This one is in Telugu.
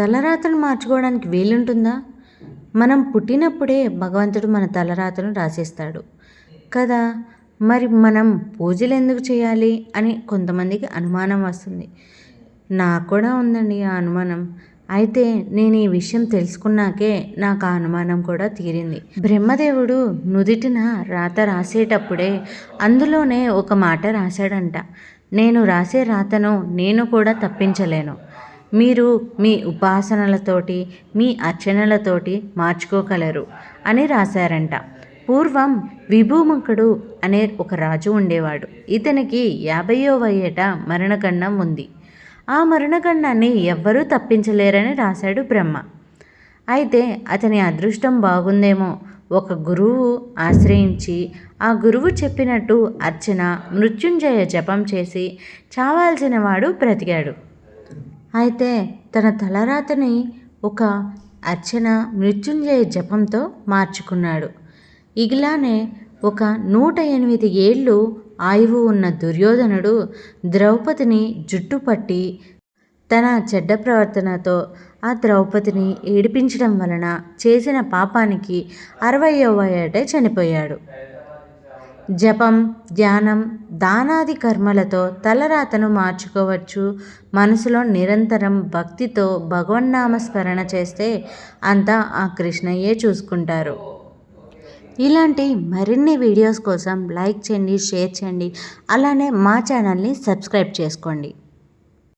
తలరాతను మార్చుకోవడానికి వీలుంటుందా? మనం పుట్టినప్పుడే భగవంతుడు మన తలరాతను రాసేస్తాడు. కదా? మరి మనం పూజలు ఎందుకు చేయాలి అని కొంతమందికి అనుమానం వస్తుంది. నాకు కూడా ఉందండి ఆ అనుమానం. అయితే నేను ఈ విషయం తెలుసుకున్నాకే నాకు ఆ అనుమానం కూడా తీరింది. బ్రహ్మదేవుడు నుదిటిన రాత రాసేటప్పుడే అందులోనే ఒక మాట రాశాడంట. నేను రాసే రాతను నేను కూడా తప్పించలేను. మీరు మీ ఉపాసనలతోటి మీ అర్చనలతోటి మార్చుకోగలరు అని రాశారంట. పూర్వం విభూముఖుడు అనే ఒక రాజు ఉండేవాడు. ఇతనికి యాభయో వయ్యేట మరణగండం ఉంది. ఆ మరణగండాన్ని ఎవ్వరూ తప్పించలేరని రాశాడు బ్రహ్మ. అయితే అతని అదృష్టం బాగుందేమో. ఒక గురువు ఆశ్రయించి ఆ గురువు చెప్పినట్టు అర్చన మృత్యుంజయ జపం చేసి చావాల్సిన వాడు బ్రతికాడు. అయితే తన తలరాతని ఒక అర్చన మృత్యుంజయ జపంతో మార్చుకున్నాడు. ఇలానే ఒక నూట ఎనిమిది ఏళ్ళు ఆయువు ఉన్న దుర్యోధనుడు ద్రౌపదిని జుట్టు పట్టి తన చెడ్డ ప్రవర్తనతో ఆ ద్రౌపదిని ఏడిపించడం వలన చేసిన పాపానికి అరవయవ ఏటే చనిపోయాడు. జపం ధ్యానం దానాది కర్మలతో తలరాతను మార్చుకోవచ్చు. మనసులో నిరంతరం భక్తితో భగవన్నామ స్మరణ చేస్తే అంతా ఆ కృష్ణయ్యే చూసుకుంటారు. ఇలాంటి మరిన్ని వీడియోస్ కోసం లైక్ చేయండి షేర్ చేయండి. అలానే మా ఛానల్ని సబ్స్క్రైబ్ చేసుకోండి.